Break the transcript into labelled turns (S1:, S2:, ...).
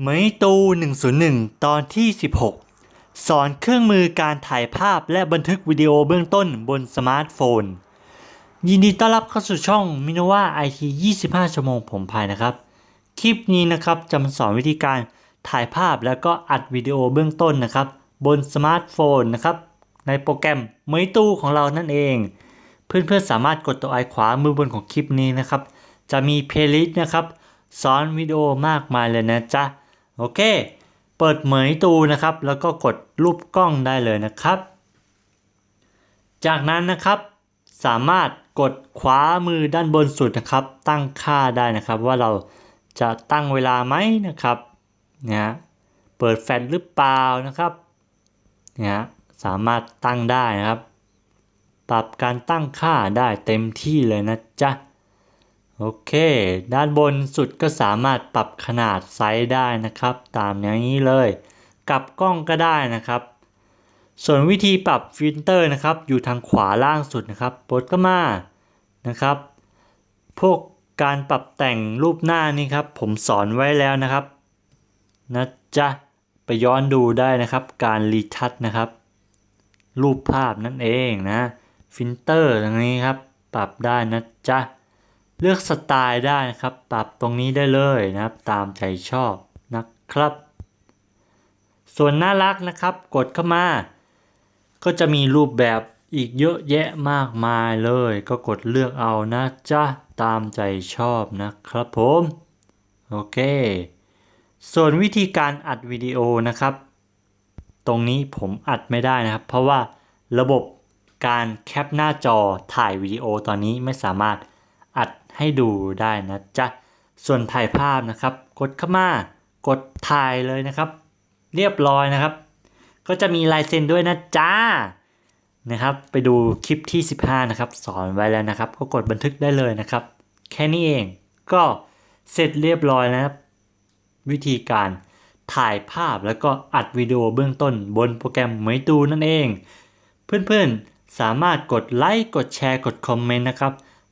S1: เหมยตู 101 ตอนที่ 16 สอนเครื่องมือการถ่ายภาพและบันทึกวิดีโอเบื้องต้นบนสมาร์ทโฟน ยินดีต้อนรับเข้าสู่ช่องมินว่าไอที25 ชั่วโมงผมภายนะครับ คลิปนี้นะครับจะมาสอนวิธีการถ่ายภาพแล้วก็อัดวิดีโอเบื้องต้นนะครับ บนสมาร์ทโฟนนะครับในโปรแกรมเหมยตูของเรานั่นเอง เพื่อนๆสามารถกดตัวไอขวามือบนของคลิปนี้นะครับ จะมีเพลย์ลิสต์นะครับสอนวิดีโอมากมายเลยนะจ๊ะ โอเค เปิดเหมยตูนะครับ แล้วก็กดรูปกล้องได้เลยนะครับ จากนั้นนะครับสามารถกดขวามือด้านบนสุดนะครับ ตั้งค่าได้นะครับ ว่าเราจะตั้งเวลาไหมนะครับนะฮะเปิดแฟลชหรือเปล่านะครับนะฮะสามารถตั้งได้นะครับ ปรับการตั้งค่าได้เต็มที่เลยนะจ๊ะ โอเค ด้านบนสุดก็สามารถปรับขนาดไซส์ได้นะครับ ตามอย่างนี้เลยกลับกล้องก็ได้นะครับ ส่วนวิธีปรับฟิลเตอร์นะครับอยู่ทางขวาล่างสุดนะครับปลดก็มานะครับ พวกการปรับแต่งรูปหน้านี่ครับ ผมสอนไว้แล้วนะครับนะจ๊ะไปย้อนดูได้นะครับ การรีทัชนะครับ รูปภาพนั่นเองนะฟิลเตอร์ตรงนี้ครับ ปรับได้นะจ๊ะ เลือกสไตล์ได้นะครับ ปรับตรงนี้ได้เลยนะครับ ตามใจชอบนะครับ ส่วนน่ารักนะครับ กดเข้ามา ก็จะมีรูปแบบอีกเยอะแยะมากมายเลย ก็กดเลือกเอานะจ๊ะ ตามใจชอบนะครับผม โอเค ส่วนวิธีการอัดวิดีโอนะครับ ตรงนี้ผมอัดไม่ได้นะครับ เพราะว่าระบบการแคปหน้าจอถ่ายวิดีโอตอนนี้ไม่สามารถอัด ให้ดูได้นะจ๊ะ ส่วนถ่ายภาพนะครับ กดเข้ามากดถ่ายเลยนะครับ เรียบร้อยนะครับ ก็จะมีลายเซ็นด้วยนะจ๊ะนะครับไปดูคลิปที่ 15 นะครับ สอนไว้แล้วนะครับ ก็กดบันทึกได้เลยนะครับ แค่นี้เองก็เสร็จเรียบร้อยแล้วนะครับ วิธีการถ่ายภาพแล้วก็อัดวิดีโอเบื้องต้นบนโปรแกรมเหมตูนั่นเอง เพื่อนๆสามารถกดไลค์กดแชร์กดคอมเมนต์นะครับ